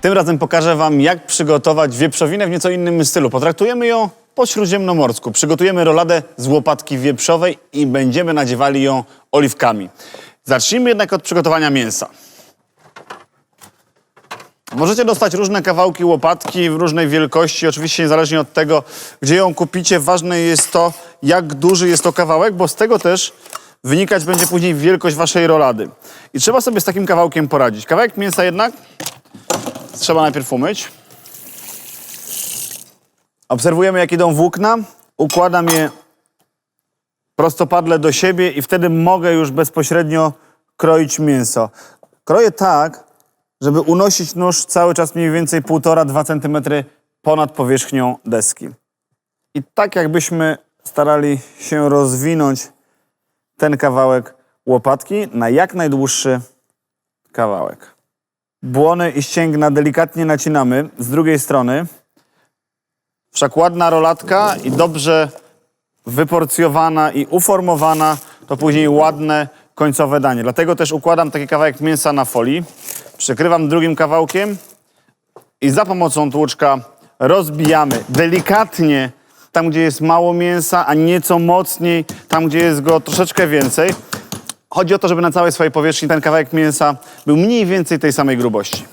Tym razem pokażę Wam, jak przygotować wieprzowinę w nieco innym stylu. Potraktujemy ją po śródziemnomorsku. Przygotujemy roladę z łopatki wieprzowej i będziemy nadziewali ją oliwkami. Zacznijmy jednak od przygotowania mięsa. Możecie dostać różne kawałki łopatki w różnej wielkości, oczywiście niezależnie od tego, gdzie ją kupicie. Ważne jest to, jak duży jest to kawałek, bo z tego też wynikać będzie później wielkość waszej rolady. I trzeba sobie z takim kawałkiem poradzić. Kawałek mięsa jednak trzeba najpierw umyć. Obserwujemy, jak idą włókna. Układam je prostopadle do siebie i wtedy mogę już bezpośrednio kroić mięso. Kroję tak, żeby unosić nóż cały czas mniej więcej 1,5-2 cm ponad powierzchnią deski. I tak jakbyśmy starali się rozwinąć ten kawałek łopatki na jak najdłuższy kawałek. Błony i ścięgna delikatnie nacinamy z drugiej strony. Wszak ładna rolatka i dobrze wyporcjowana i uformowana to później ładne końcowe danie. Dlatego też układam taki kawałek mięsa na folii, przykrywam drugim kawałkiem i za pomocą tłuczka rozbijamy delikatnie tam, gdzie jest mało mięsa, a nieco mocniej tam, gdzie jest go troszeczkę więcej. Chodzi o to, żeby na całej swojej powierzchni ten kawałek mięsa był mniej więcej tej samej grubości.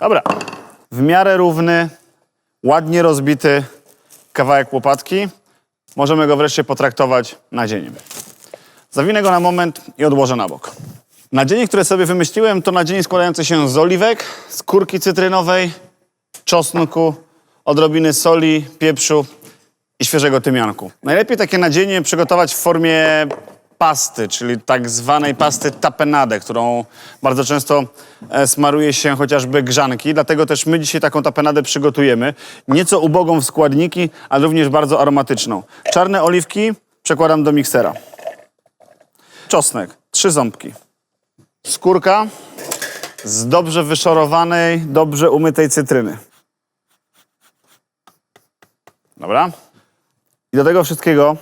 Dobra. W miarę równy, ładnie rozbity kawałek łopatki. Możemy go wreszcie potraktować nadzieniem. Zawinę go na moment i odłożę na bok. Nadzienie, które sobie wymyśliłem, to nadzienie składające się z oliwek, skórki cytrynowej, czosnku, odrobiny soli, pieprzu i świeżego tymianku. Najlepiej takie nadzienie przygotować w formie pasty, czyli tak zwanej pasty tapenade, którą bardzo często e, smaruje się chociażby grzanki. Dlatego też my dzisiaj taką tapenadę przygotujemy. Nieco ubogą w składniki, ale również bardzo aromatyczną. Czarne oliwki przekładam do miksera. Czosnek, trzy ząbki. Skórka z dobrze wyszorowanej, dobrze umytej cytryny. Dobra. I do tego wszystkiego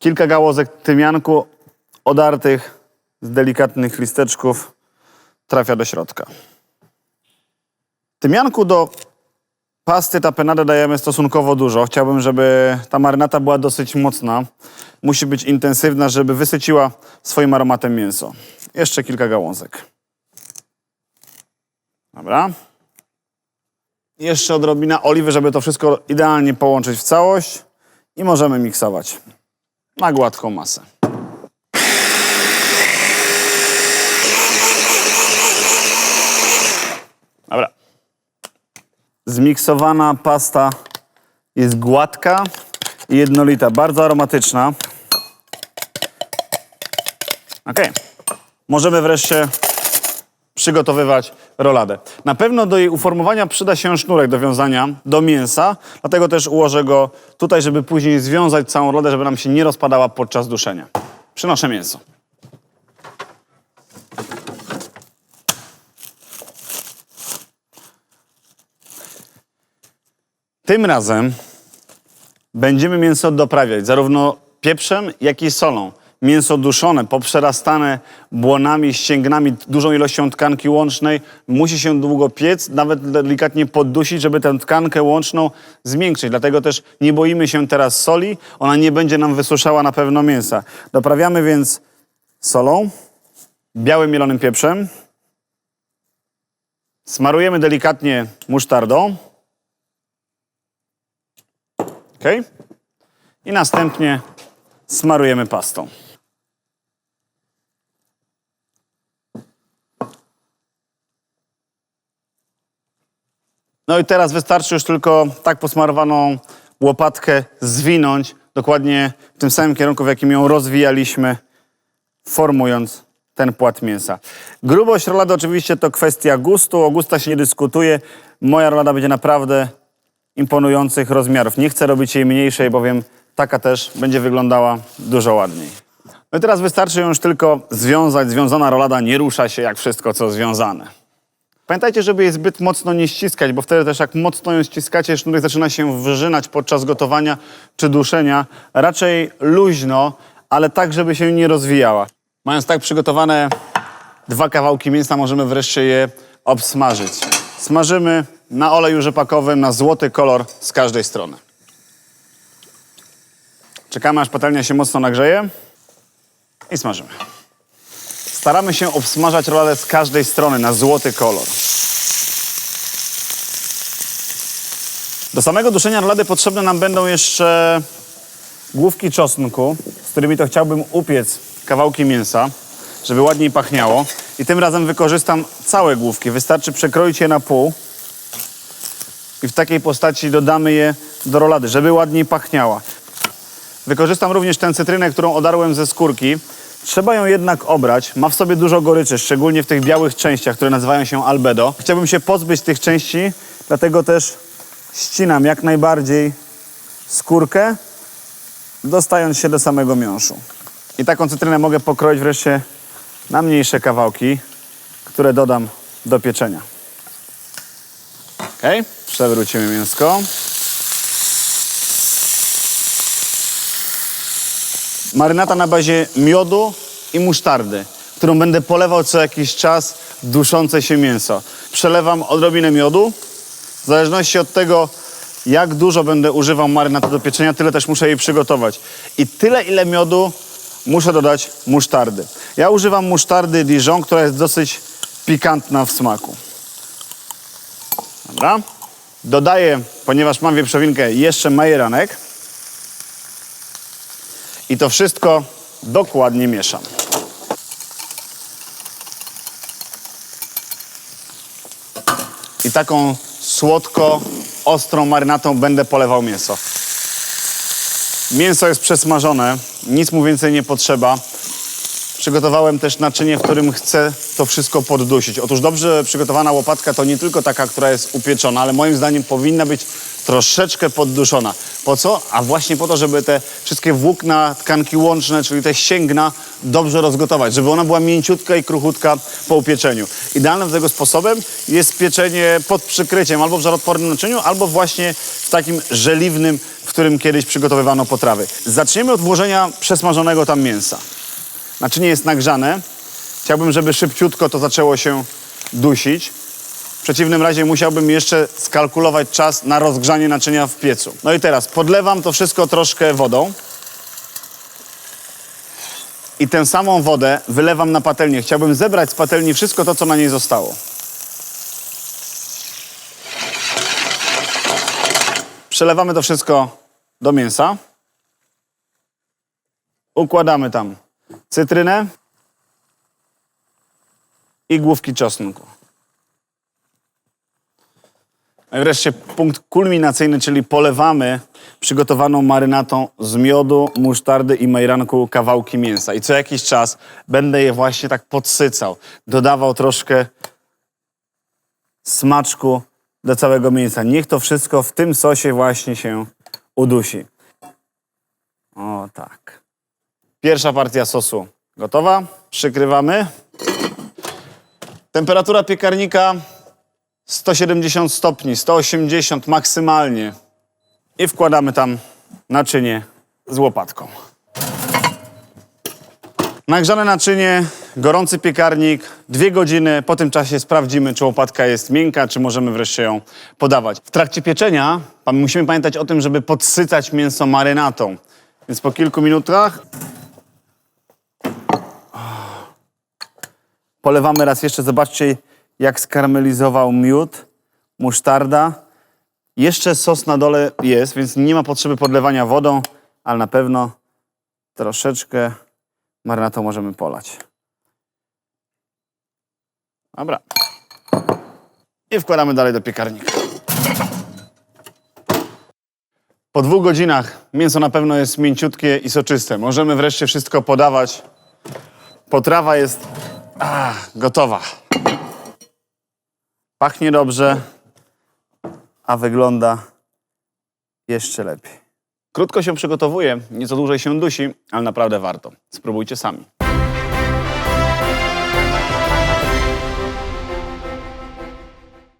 kilka gałązek tymianku odartych z delikatnych listeczków trafia do środka. Tymianku do pasty tapenade dajemy stosunkowo dużo. Chciałbym, żeby ta marynata była dosyć mocna. Musi być intensywna, żeby wysyciła swoim aromatem mięso. Jeszcze kilka gałązek. Dobra. Jeszcze odrobina oliwy, żeby to wszystko idealnie połączyć w całość. I możemy miksować na gładką masę. Dobra. Zmiksowana pasta jest gładka i jednolita, bardzo aromatyczna. Ok. Możemy wreszcie przygotowywać roladę. Na pewno do jej uformowania przyda się sznurek do wiązania do mięsa, dlatego też ułożę go tutaj, żeby później związać całą roladę, żeby nam się nie rozpadała podczas duszenia. Przynoszę mięso. Tym razem będziemy mięso doprawiać zarówno pieprzem, jak i solą. Mięso duszone, poprzerastane błonami, ścięgnami, dużą ilością tkanki łącznej, musi się długo piec, nawet delikatnie poddusić, żeby tę tkankę łączną zmiękczyć. Dlatego też nie boimy się teraz soli, ona nie będzie nam wysuszała na pewno mięsa. Doprawiamy więc solą, białym mielonym pieprzem, smarujemy delikatnie musztardą, ok? I następnie smarujemy pastą. No i teraz wystarczy już tylko tak posmarowaną łopatkę zwinąć dokładnie w tym samym kierunku, w jakim ją rozwijaliśmy, formując ten płat mięsa. Grubość rolady oczywiście to kwestia gustu, o gusta się nie dyskutuje. Moja rolada będzie naprawdę imponujących rozmiarów. Nie chcę robić jej mniejszej, bowiem taka też będzie wyglądała dużo ładniej. No i teraz wystarczy ją już tylko związać. Związana rolada nie rusza się jak wszystko, co związane. Pamiętajcie, żeby jej zbyt mocno nie ściskać, bo wtedy też jak mocno ją ściskacie, sznurek zaczyna się wyrzynać podczas gotowania czy duszenia. Raczej luźno, ale tak, żeby się nie rozwijała. Mając tak przygotowane dwa kawałki mięsa, możemy wreszcie je obsmażyć. Smażymy na oleju rzepakowym na złoty kolor z każdej strony. Czekamy aż patelnia się mocno nagrzeje i smażymy. Staramy się obsmażać roladę z każdej strony na złoty kolor. Do samego duszenia rolady potrzebne nam będą jeszcze główki czosnku, z którymi to chciałbym upiec kawałki mięsa, żeby ładniej pachniało. I tym razem wykorzystam całe główki. Wystarczy przekroić je na pół i w takiej postaci dodamy je do rolady, żeby ładniej pachniała. Wykorzystam również tę cytrynę, którą odarłem ze skórki. Trzeba ją jednak obrać. Ma w sobie dużo goryczy, szczególnie w tych białych częściach, które nazywają się albedo. Chciałbym się pozbyć tych części, dlatego też ścinam jak najbardziej skórkę, dostając się do samego miąższu. I taką cytrynę mogę pokroić wreszcie na mniejsze kawałki, które dodam do pieczenia. Ok, przewrócimy mięsko. Marynata na bazie miodu i musztardy, którą będę polewał co jakiś czas duszące się mięso. Przelewam odrobinę miodu. W zależności od tego, jak dużo będę używał marynaty do pieczenia, tyle też muszę jej przygotować. I tyle, ile miodu muszę dodać musztardy. Ja używam musztardy Dijon, która jest dosyć pikantna w smaku. Dobra. Dodaję, ponieważ mam wieprzowinkę, jeszcze majeranek. I to wszystko dokładnie mieszam. I taką słodko, ostrą marynatą będę polewał mięso. Mięso jest przesmażone, nic mu więcej nie potrzeba. Przygotowałem też naczynie, w którym chcę to wszystko poddusić. Otóż dobrze przygotowana łopatka to nie tylko taka, która jest upieczona, ale moim zdaniem powinna być troszeczkę podduszona. Po co? A właśnie po to, żeby te wszystkie włókna, tkanki łączne, czyli te ścięgna dobrze rozgotować, żeby ona była mięciutka i kruchutka po upieczeniu. Idealnym tego sposobem jest pieczenie pod przykryciem albo w żaroodpornym naczyniu, albo właśnie w takim żeliwnym, w którym kiedyś przygotowywano potrawy. Zaczniemy od włożenia przesmażonego tam mięsa. Naczynie jest nagrzane. Chciałbym, żeby szybciutko to zaczęło się dusić. W przeciwnym razie musiałbym jeszcze skalkulować czas na rozgrzanie naczynia w piecu. No i teraz podlewam to wszystko troszkę wodą. I tę samą wodę wylewam na patelnię. Chciałbym zebrać z patelni wszystko to, co na niej zostało. Przelewamy to wszystko do mięsa. Układamy tam cytrynę i główki czosnku. I wreszcie punkt kulminacyjny, czyli polewamy przygotowaną marynatą z miodu, musztardy i majranku kawałki mięsa. I co jakiś czas będę je właśnie tak podsycał. Dodawał troszkę smaczku do całego mięsa. Niech to wszystko w tym sosie właśnie się udusi. O tak. Pierwsza partia sosu gotowa. Przykrywamy. Temperatura piekarnika 170 stopni, 180 maksymalnie. I wkładamy tam naczynie z łopatką. Nagrzane naczynie, gorący piekarnik, dwie godziny. Po tym czasie sprawdzimy, czy łopatka jest miękka, czy możemy wreszcie ją podawać. W trakcie pieczenia musimy pamiętać o tym, żeby podsycać mięso marynatą. Więc po kilku minutach Polewamy raz jeszcze, zobaczcie jak skarmelizował miód, musztarda. Jeszcze sos na dole jest, więc nie ma potrzeby podlewania wodą, ale na pewno troszeczkę marynatą możemy polać. Dobra. I wkładamy dalej do piekarnika. Po dwóch godzinach mięso na pewno jest mięciutkie i soczyste. Możemy wreszcie wszystko podawać. Potrawa jest a, gotowa. Pachnie dobrze, a wygląda jeszcze lepiej. Krótko się przygotowuje, nieco dłużej się dusi, ale naprawdę warto. Spróbujcie sami.